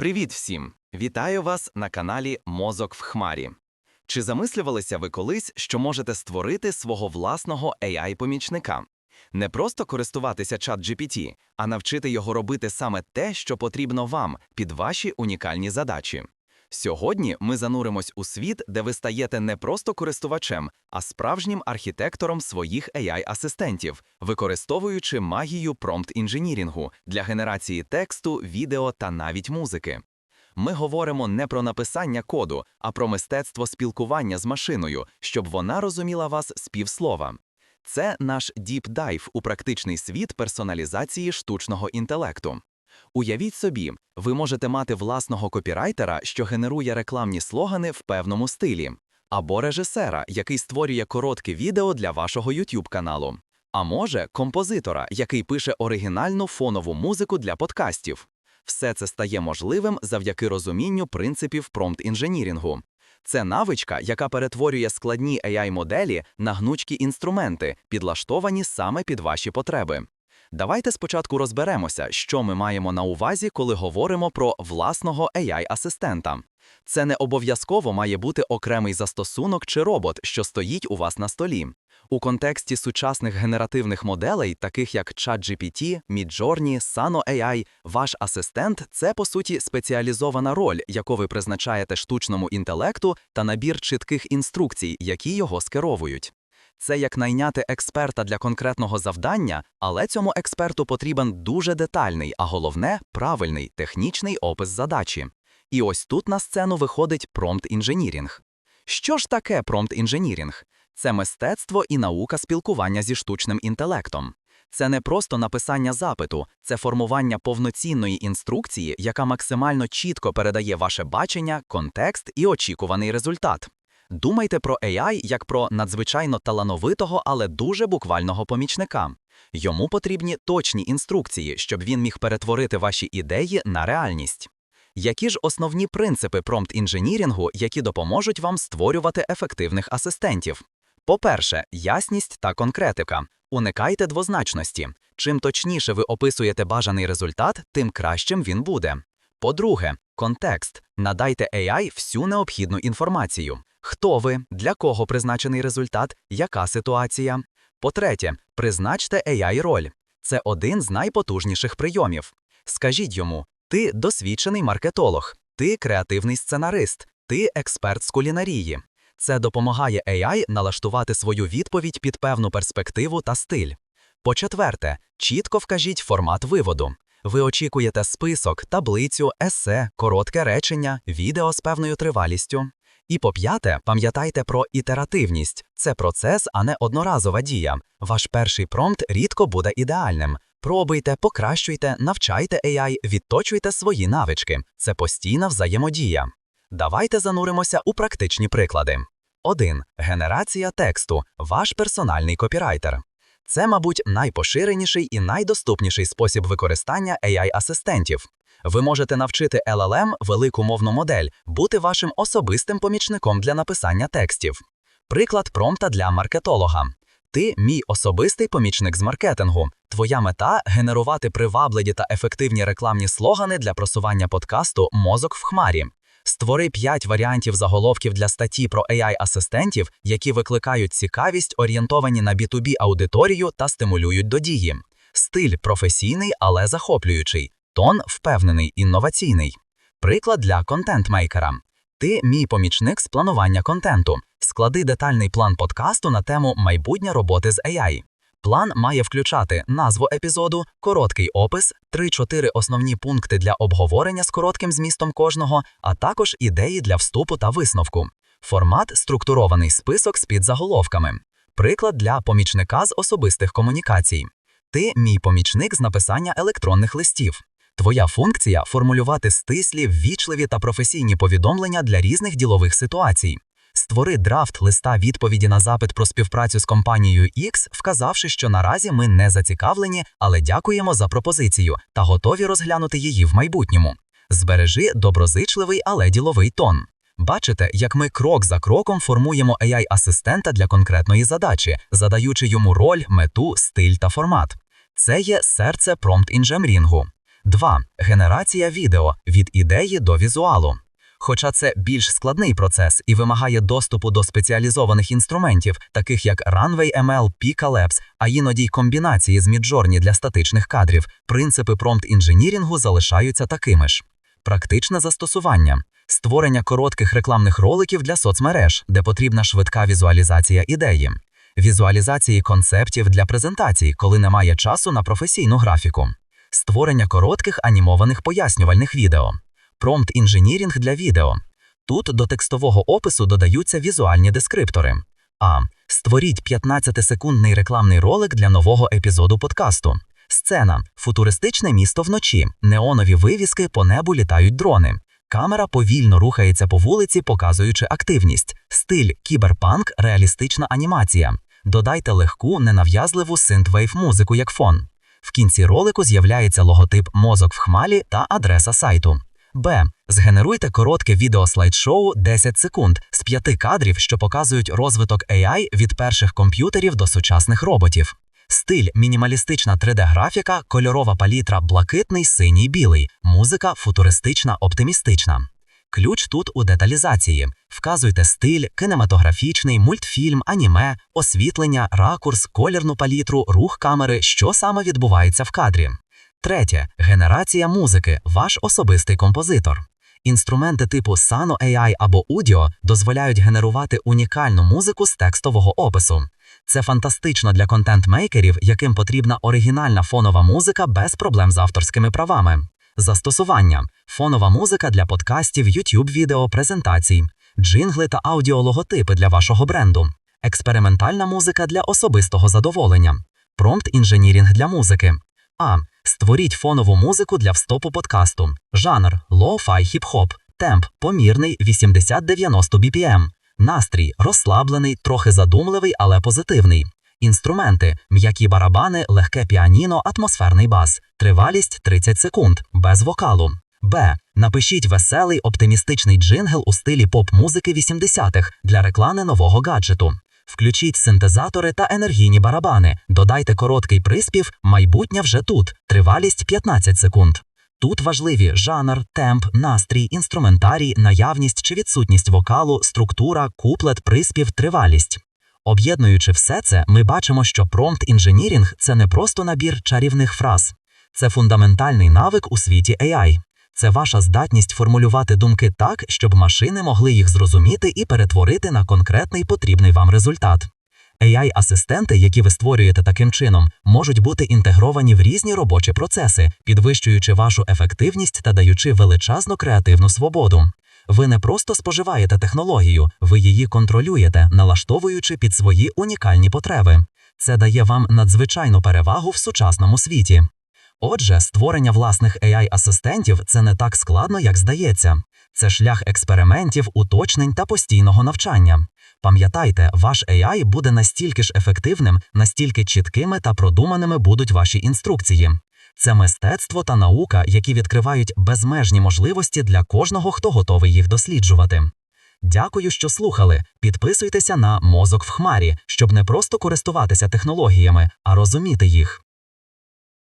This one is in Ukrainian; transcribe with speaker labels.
Speaker 1: Привіт всім! Вітаю вас на каналі Мозок в Хмарі. Чи замислювалися ви колись, що можете створити свого власного AI-помічника? Не просто користуватися чат GPT, а навчити його робити саме те, що потрібно вам під ваші унікальні задачі. Сьогодні ми зануримось у світ, де ви стаєте не просто користувачем, а справжнім архітектором своїх AI-асистентів, використовуючи магію промпт-інженірингу для генерації тексту, відео та навіть музики. Ми говоримо не про написання коду, а про мистецтво спілкування з машиною, щоб вона розуміла вас з півслова. Це наш діп дайв у практичний світ персоналізації штучного інтелекту. Уявіть собі, ви можете мати власного копірайтера, що генерує рекламні слогани в певному стилі, або режисера, який створює коротке відео для вашого YouTube каналу, а може композитора, який пише оригінальну фонову музику для подкастів. Все це стає можливим завдяки розумінню принципів промпт-інженірингу. Це навичка, яка перетворює складні AI-моделі на гнучкі інструменти, підлаштовані саме під ваші потреби. Давайте спочатку розберемося, що ми маємо на увазі, коли говоримо про власного AI-асистента. Це не обов'язково має бути окремий застосунок чи робот, що стоїть у вас на столі. У контексті сучасних генеративних моделей, таких як ChatGPT, Midjourney, Sano AI, ваш асистент це по суті спеціалізована роль, яку ви призначаєте штучному інтелекту та набір чітких інструкцій, які його скеровують. Це як найняти експерта для конкретного завдання, але цьому експерту потрібен дуже детальний, а головне правильний технічний опис задачі. І ось тут на сцену виходить промпт-інженірінг. Що ж таке промпт-інженірінг? Це мистецтво і наука спілкування зі штучним інтелектом. Це не просто написання запиту, це формування повноцінної інструкції, яка максимально чітко передає ваше бачення, контекст і очікуваний результат. Думайте про AI як про надзвичайно талановитого, але дуже буквального помічника. Йому потрібні точні інструкції, щоб він міг перетворити ваші ідеї на реальність. Які ж основні принципи промпт-інженірингу, які допоможуть вам створювати ефективних асистентів? По-перше, ясність та конкретика. Уникайте двозначності. Чим точніше ви описуєте бажаний результат, тим кращим він буде. По-друге, контекст. Надайте AI всю необхідну інформацію. Хто ви, для кого призначений результат, яка ситуація. По-третє, призначте AI роль. Це один з найпотужніших прийомів. Скажіть йому, ти досвідчений маркетолог, ти креативний сценарист, ти експерт з кулінарії. Це допомагає AI налаштувати свою відповідь під певну перспективу та стиль. По-четверте, чітко вкажіть формат виводу. Ви очікуєте список, таблицю, есе, коротке речення, відео з певною тривалістю. І по п'яте, пам'ятайте про ітеративність. Це процес, а не одноразова дія. Ваш перший промпт рідко буде ідеальним. Пробуйте, покращуйте, навчайте AI, відточуйте свої навички. Це постійна взаємодія. Давайте зануримося у практичні приклади. 1. Генерація тексту. Ваш персональний копірайтер. Це, мабуть, найпоширеніший і найдоступніший спосіб використання AI-асистентів. Ви можете навчити LLM, велику мовну модель, бути вашим особистим помічником для написання текстів. Приклад промпта для маркетолога. Ти мій особистий помічник з маркетингу. Твоя мета генерувати приваблені та ефективні рекламні слогани для просування подкасту Мозок в хмарі. Створи 5 варіантів заголовків для статті про AI-асистентів, які викликають цікавість, орієнтовані на B2B аудиторію та стимулюють до дії. Стиль професійний, але захоплюючий. Тон впевнений, інноваційний. Приклад для контент-мейкера. Ти мій помічник з планування контенту. Склади детальний план подкасту на тему майбутнє роботи з AI. План має включати назву епізоду, короткий опис, 3-4 основні пункти для обговорення з коротким змістом кожного, а також ідеї для вступу та висновку. Формат структурований список з підзаголовками. Приклад для помічника з особистих комунікацій. Ти мій помічник з написання електронних листів. Твоя функція формулювати стислі, ввічливі та професійні повідомлення для різних ділових ситуацій. Створи драфт листа відповіді на запит про співпрацю з компанією X, вказавши, що наразі ми не зацікавлені, але дякуємо за пропозицію та готові розглянути її в майбутньому. Збережи доброзичливий, але діловий тон. Бачите, як ми крок за кроком формуємо AI-асистента для конкретної задачі, задаючи йому роль, мету, стиль та формат. Це є серце промпт інжемрінгу.
Speaker 2: 2. Генерація відео від ідеї до візуалу. Хоча це більш складний процес і вимагає доступу до спеціалізованих інструментів, таких як Runway ML, Pika Labs, а іноді й комбінації з Midjourney для статичних кадрів, принципи промпт-інженірінгу залишаються такими ж. Практичне застосування. Створення коротких рекламних роликів для соцмереж, де потрібна швидка візуалізація ідеї. Візуалізації концептів для презентацій, коли немає часу на професійну графіку. Створення коротких анімованих пояснювальних відео. Промпт-інженірінг для відео. Тут до текстового опису додаються візуальні дескриптори. А. Створіть 15-секундний рекламний ролик для нового епізоду подкасту. Сцена футуристичне місто вночі, неонові вивіски по небу літають дрони. Камера повільно рухається по вулиці, показуючи активність. Стиль кіберпанк, реалістична анімація. Додайте легку, ненав'язливу синтвейв музику як фон. В кінці ролику з'являється логотип мозок в хмалі та адреса сайту. Б. Згенеруйте коротке відео-слайд-шоу 10 секунд з п'яти кадрів, що показують розвиток AI від перших комп'ютерів до сучасних роботів. Стиль мінімалістична 3D-графіка, кольорова палітра блакитний, синій, білий, музика футуристична, оптимістична. Ключ тут у деталізації. Вказуйте стиль, кінематографічний, мультфільм, аніме, освітлення, ракурс, колірну палітру, рух камери, що саме відбувається в кадрі. Третє генерація музики, ваш особистий композитор. Інструменти типу Sano AI або Udio дозволяють генерувати унікальну музику з текстового опису. Це фантастично для контент-мейкерів, яким потрібна оригінальна фонова музика без проблем з авторськими правами. Застосування: фонова музика для подкастів, YouTube відео, презентацій, джингли та аудіологотипи для вашого бренду, експериментальна музика для особистого задоволення, промпт-інженірінг для музики. А. Створіть фонову музику для встопу подкасту. Жанр лоу-фай хіп-хоп, темп помірний 80-90 BPM. Настрій розслаблений, трохи задумливий, але позитивний. Інструменти м'які барабани, легке піаніно, атмосферний бас, тривалість 30 секунд, без вокалу. Б. Напишіть веселий оптимістичний джингл у стилі поп-музики 80-х для реклами нового гаджету. Включіть синтезатори та енергійні барабани, додайте короткий приспів, майбутнє вже тут, тривалість 15 секунд. Тут важливі жанр, темп, настрій, інструментарій, наявність чи відсутність вокалу, структура, куплет, приспів, тривалість. Об'єднуючи все це, ми бачимо, що промпт-інженірінг – це не просто набір чарівних фраз, це фундаментальний навик у світі AI. Це ваша здатність формулювати думки так, щоб машини могли їх зрозуміти і перетворити на конкретний потрібний вам результат. AI-асистенти, які ви створюєте таким чином, можуть бути інтегровані в різні робочі процеси, підвищуючи вашу ефективність та даючи величезну креативну свободу. Ви не просто споживаєте технологію, ви її контролюєте, налаштовуючи під свої унікальні потреби. Це дає вам надзвичайну перевагу в сучасному світі. Отже, створення власних AI-асистентів це не так складно, як здається. Це шлях експериментів, уточнень та постійного навчання. Пам'ятайте, ваш AI буде настільки ж ефективним, настільки чіткими та продуманими будуть ваші інструкції. Це мистецтво та наука, які відкривають безмежні можливості для кожного, хто готовий їх досліджувати. Дякую, що слухали. Підписуйтеся на мозок в хмарі, щоб не просто користуватися технологіями, а розуміти їх.